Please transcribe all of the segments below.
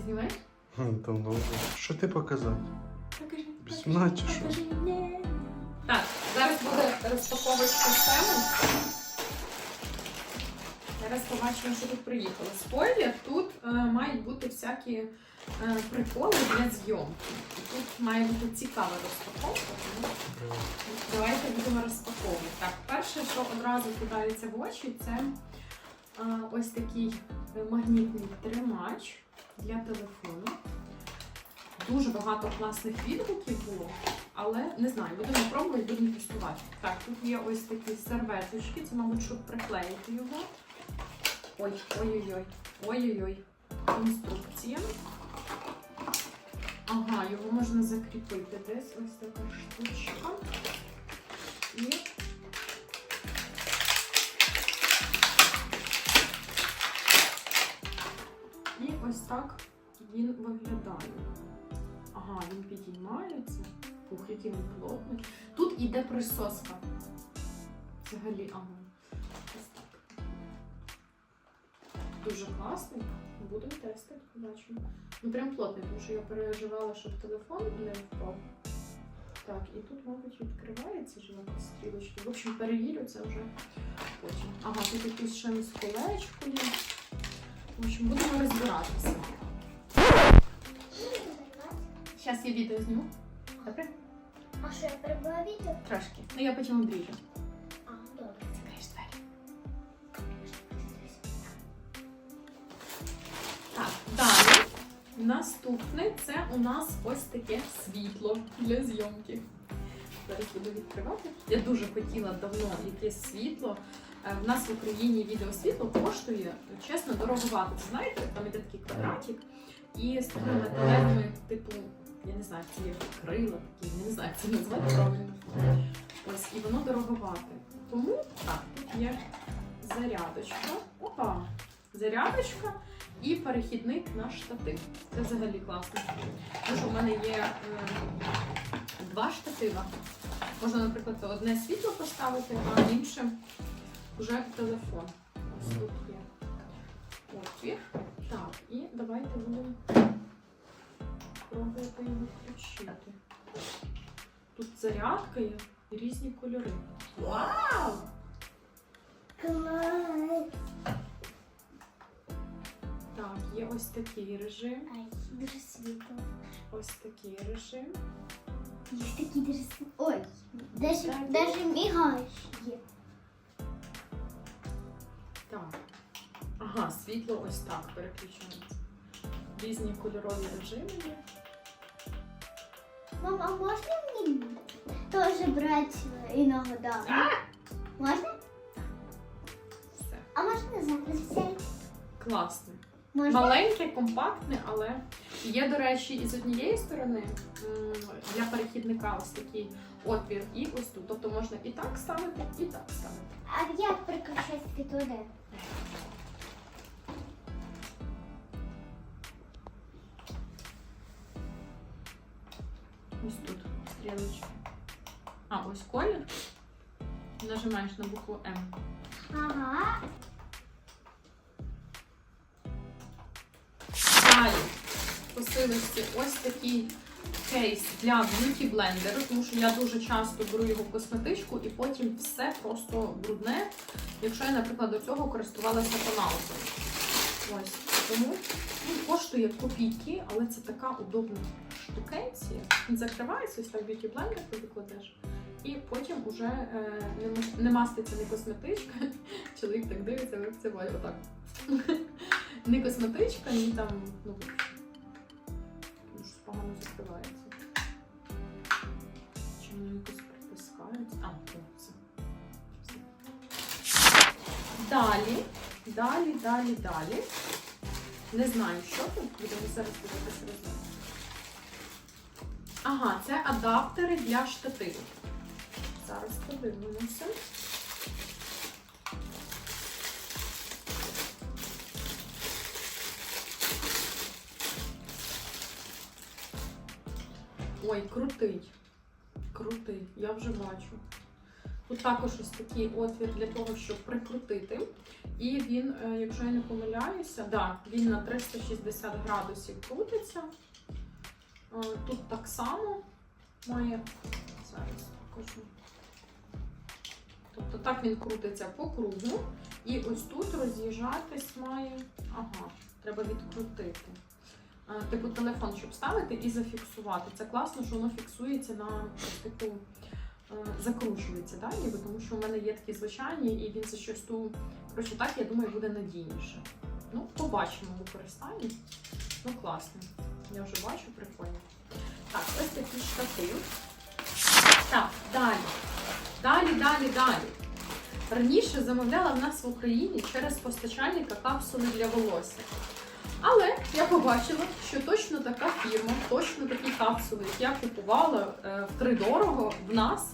Ти знімаєш? Там довго. Що ти показати? Покажи. Знімати чи що? Покажи. Ні. Так, зараз буде розпаковувати систему. Зараз побачимо, що тут приїхало. Спойлер, тут е, мають бути всякі е, приколи для зйомки. І Тут має бути цікава розпаковка. тому Давайте будемо розпаковувати. Так, перше, що одразу кидається в очі, це е, ось такий е, магнітний тримач для телефону. Дуже багато класних відгуків було, але не знаю, будемо пробувати, будемо тестувати. Так, тут є ось такі серветочки, це, мабуть, щоб приклеїти його. Ой, ой-ой-ой, ой-ой-ой. Інструкція. Ага, його можна закріпити десь. Ось така штучка. І так він виглядає. Ага, він підіймається. Ух, який він плотний. Тут іде присоска. Взагалі, ага. Ось так. Дуже класний. Будемо тестити, побачимо. Ну прям плотний, тому що я переживала, щоб телефон не впав. Так, і тут, мабуть, відкривається ж якось стрілочки. В общем, перевірю це вже потім. Ага, тут якийсь ще з колечко є. В общем, будемо розбиратися. Зараз я відео зніму. Добре? А що я перебуваю відео? Трошки. Ну я потім обріжу. А, добре. Закриєш двері. Так, далі. Наступне це у нас ось таке світло для зйомки. Зараз буду відкривати. Я дуже хотіла давно якесь світло. Е, В нас в Україні відеосвітло коштує, чесно, дороговато. Знаєте, там іде такий квадратик і з такими металевими, типу, я не знаю, ці крила такі, я не знаю, це назвати правильно. Ось, і воно дороговате. Тому так, тут є зарядочка. Опа! Зарядочка і перехідник на штатив. Це взагалі класно. Тому що в мене є е, два штатива. Можна, наприклад, одне світло поставити, а інше вже телефон. Ось тут є отвір. Так, і давайте будемо пробувати його включити. Тут зарядка є і різні кольори. Вау! Клас. Так, є ось такий режим, Ай, дуже світло. ось такий режим. Є такі дуже світло. Ой, даже мігаєш є. Так. Ага, світло ось так переключається. Різні кольорові режими є. Мам, а можна мені теж брати іногда? Можна? Все. А можна зараз взяти? Класне. Можна? Маленьке, компактне, але є, до речі, і з однієї сторони для перехідника ось такий отвір, і ось тут. Тобто можна і так ставити, і так ставити. А як приключити туди? Ось тут стрілочка. А, ось колір. Нажимаєш на букву М. Ага. Далі посилості ось такий кейс для б'юті блендеру, тому що я дуже часто беру його в косметичку і потім все просто брудне, якщо я, наприклад, до цього користувалася тоналкою. Ось тому він коштує копійки, але це така удобна штукенція. Він закривається, ось так б'юті блендер ти викладеш. І потім уже е, не, не маститься не косметичка. Чоловік так дивиться, як це отак. Не косметичка, ні там, ну, погано закривається. Притискається? А. Все. Далі, далі, далі, далі. Не знаю, що тут. Будемо зараз дивитися разом. Ага, це адаптери для штативу. Зараз подивимося. Ой, крутий. Крутий, я вже бачу. Тут також ось такий отвір для того, щоб прикрутити. І він, е, якщо я не помиляюся, да, він на 360 градусів крутиться. Е, Тут так само має. Зараз покажу. Тобто так він крутиться по кругу. І ось тут роз'їжджатись має. Ага, треба відкрутити. Е, Типу телефон, щоб ставити і зафіксувати. Це класно, що воно фіксується на таку е, закручується, да, ніби, тому що в мене є такі звичайні, і він за щось ту. Коротше, так, я думаю, буде надійніше. Ну, побачимо в використанні. Ну, класно. Я вже бачу, прикольно. Так, ось такий штатив. Так, далі. Далі, далі, далі. Раніше замовляла в нас в Україні через постачальника капсули для волосся. Але я побачила, що точно така фірма, точно такі капсули, які я купувала е, втридорого в нас,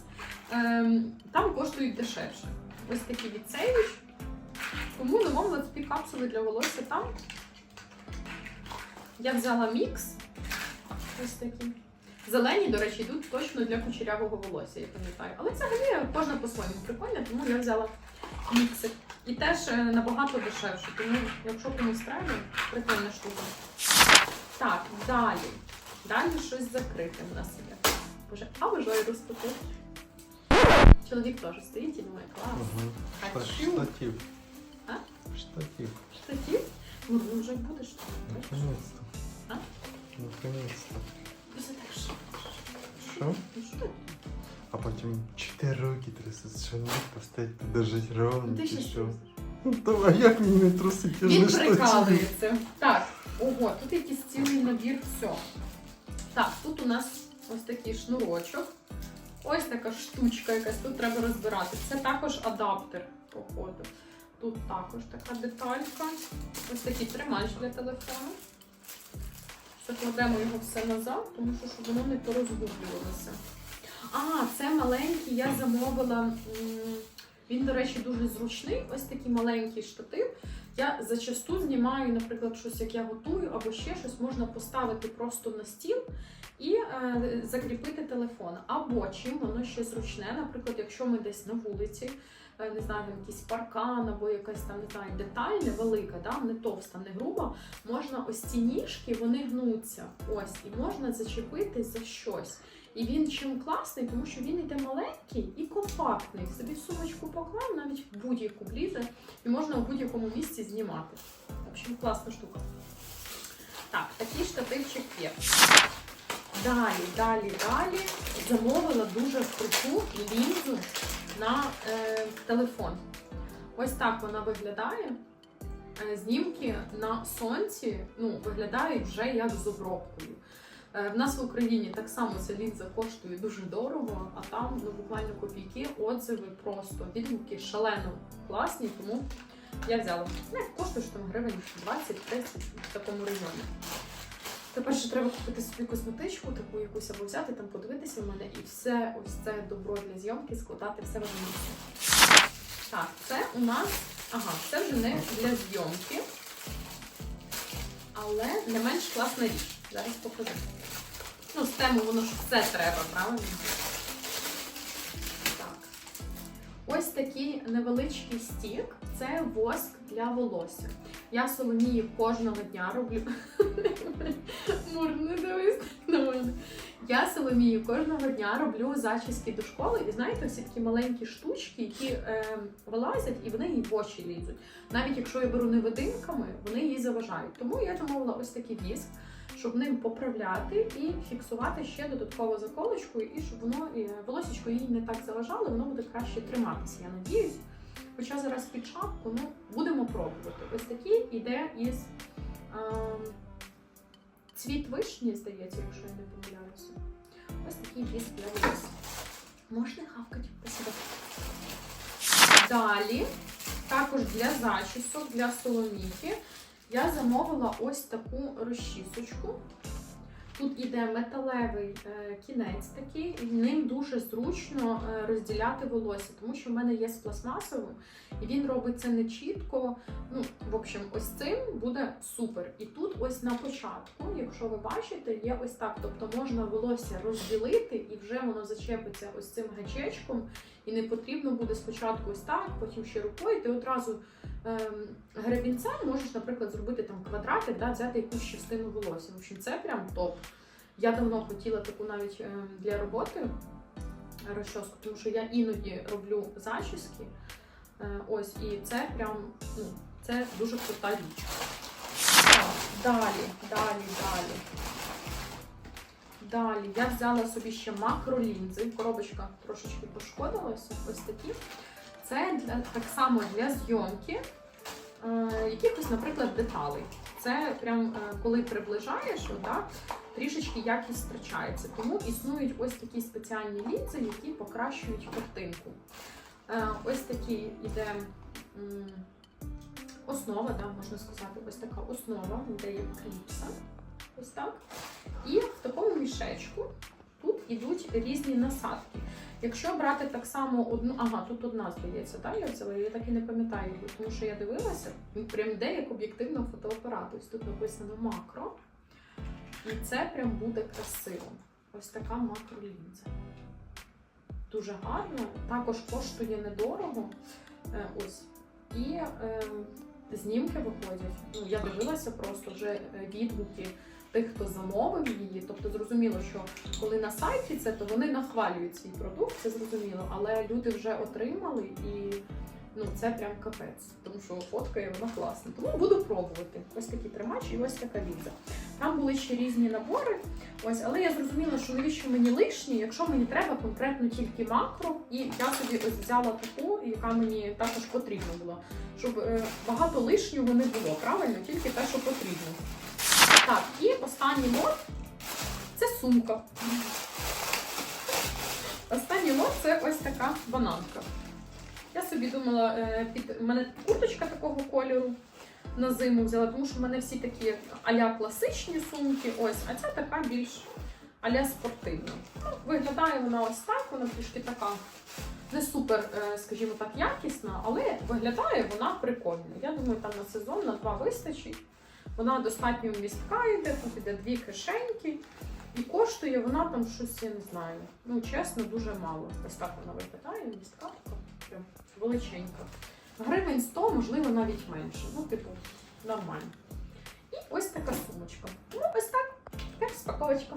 ем, там коштують дешевше. Ось такі від Savage. Тому замовила такі капсули для волосся там. Я взяла мікс. Ось такі. Зелені, до речі, йдуть точно для кучерявого волосся, я пам'ятаю. Але взагалі кожна по-своєму прикольна, тому я взяла міксик. І теж е, набагато дешевше, тому якщо комусь треба, прикольна штука. Так, далі. Далі щось закрите в нас є. Боже, а бажаю розпити. Чоловік теж стоїть і думає, клас. Угу. Хочу. Штатив. А? Штатив. Штатів? Ну, ну вже будеш. Наконец-то. А? Наконец-то. Це так що? Ну що? А потім чотири роки трясуть, що не поставити подержати ровно. Ну, Ти чи ще що? що? Ну, то, а як мені не? Я ж Він не штатив. прикалується. Так, ого, тут якийсь цілий набір всього. Так, тут у нас ось такий шнурочок. Ось така штучка якась, тут треба розбирати. Це також адаптер, походу. Тут також така деталька. Ось такий тримач для телефону. Закладемо його все назад, тому що щоб воно не порозгублювалося. А, це маленький, я замовила. Він, до речі, дуже зручний. Ось такий маленький штатив. Я зачасту знімаю, наприклад, щось, як я готую, або ще щось можна поставити просто на стіл і е, закріпити телефон. Або чим воно ще зручне, наприклад, якщо ми десь на вулиці, не знаю, якийсь паркан або якась там не знаю, деталь невелика, да, не товста, не груба, можна ось ці ніжки, вони гнуться. Ось, і можна зачепити за щось. І він чим класний, тому що він іде маленький і компактний. Собі в сумочку поклав, навіть в будь-яку влізе, і можна у будь-якому місці знімати. В общем, класна штука. Так, такий штативчик є. Далі, далі, далі замовила дуже круту лінзу на е, телефон. Ось так вона виглядає. Е, Знімки на сонці ну, виглядають вже як з обробкою. Е, В нас в Україні так само ця лінза коштує дуже дорого, а там ну, буквально копійки, отзиви просто відгуки шалено класні, тому я взяла. Ну, як коштує там гривень 20-30 в такому районі. Тепер ще треба купити собі косметичку, таку якусь або взяти, там подивитися в мене і все ось це добро для зйомки складати все місце. Так, це у нас. Ага, це вже не для зйомки. Але не менш класна річ. Зараз покажу. Ну, з тему воно ж все треба, правильно? Ось такий невеличкий стік. Це воск для волосся. Я соломію кожного дня роблю. Мур, не дивись на мене. Я соломію кожного дня роблю зачіски до школи, і знаєте, всі такі маленькі штучки, які е, вилазять і вони їй в очі лізуть. Навіть якщо я беру невидимками, вони їй заважають. Тому я замовила ось такий віск, щоб ним поправляти і фіксувати ще додатково заколочкою, і щоб воно е, волосічко їй не так заважало, воно буде краще триматися, я надіюсь. Хоча зараз під шапку, ну будемо пробувати. Ось такий іде із ем, цвіт вишні, здається, якщо я не помиляюся. Ось такий віск для волосся. Можна хавкати, спасибо. Далі, також для зачісок, для соломіки, я замовила ось таку розчісочку. Тут іде металевий е, кінець такий, і ним дуже зручно е, розділяти волосся, тому що в мене є з пластмасовим, і він робить це не чітко. Ну, в общем, ось цим буде супер. І тут, ось на початку, якщо ви бачите, є ось так. Тобто можна волосся розділити, і вже воно зачепиться ось цим гачечком, і не потрібно буде спочатку ось так, потім ще рукою. Ти одразу гребінцем можеш, наприклад, зробити там квадратик, да, взяти якусь частину волосся. В общем, це прям топ. Я давно хотіла таку навіть ем, для роботи розчоску, тому що я іноді роблю зачіски. Е, ось, і це прям ну, це дуже крута річ. Так, далі, далі, далі. Далі я взяла собі ще макролінзи. Коробочка трошечки пошкодилася. Ось такі. Це для, так само для зйомки е, якихось, наприклад, деталей. Це прям е, коли приближаєш, отак, трішечки якість втрачається. Тому існують ось такі спеціальні лінзи, які покращують картинку. Е, ось такий іде м, основа, да, можна сказати, ось така основа, де є кліпса. Ось так. І в такому мішечку ідуть різні насадки. Якщо брати так само одну, ага, тут одна здається, так, я взяла, я так і не пам'ятаю, тому що я дивилася, він прям йде як об'єктивного фотоапарату. Ось тут написано макро. І це прям буде красиво. Ось така макролінза. Дуже гарно, також коштує недорого. Е, ось. І е, знімки виходять. Ну, я дивилася просто вже е, відгуки тих, хто замовив її. Тобто зрозуміло, що коли на сайті це, то вони нахвалюють свій продукт, це зрозуміло, але люди вже отримали і ну це прям капець, тому що фоткає вона класно. Тому буду пробувати. Ось такі тримачі і ось така ліза. Там були ще різні набори. Ось, але я зрозуміла, що навіщо мені лишні, якщо мені треба конкретно тільки макро, і я собі ось взяла таку, яка мені також потрібна була, щоб е, багато лишнього не було. Правильно, тільки те, що потрібно. Так, і останній лот це сумка. Останній лот це ось така бананка. Я собі думала, е, під мене курточка такого кольору на зиму взяла, тому що в мене всі такі аля класичні сумки, ось, а ця така більш аля спортивна. Ну, виглядає вона ось так, вона трішки така не супер, е, скажімо так, якісна, але виглядає вона прикольно. Я думаю, там на сезон на два вистачить. Вона достатньо містка йде, тут іде дві кишеньки. І коштує вона там щось, я не знаю. Ну, чесно, дуже мало. Ось так вона випитає, містка така прям величенька. Гривень 100, можливо, навіть менше. Ну, типу, нормально. І ось така сумочка. Ну, ось так. Як спаковочка.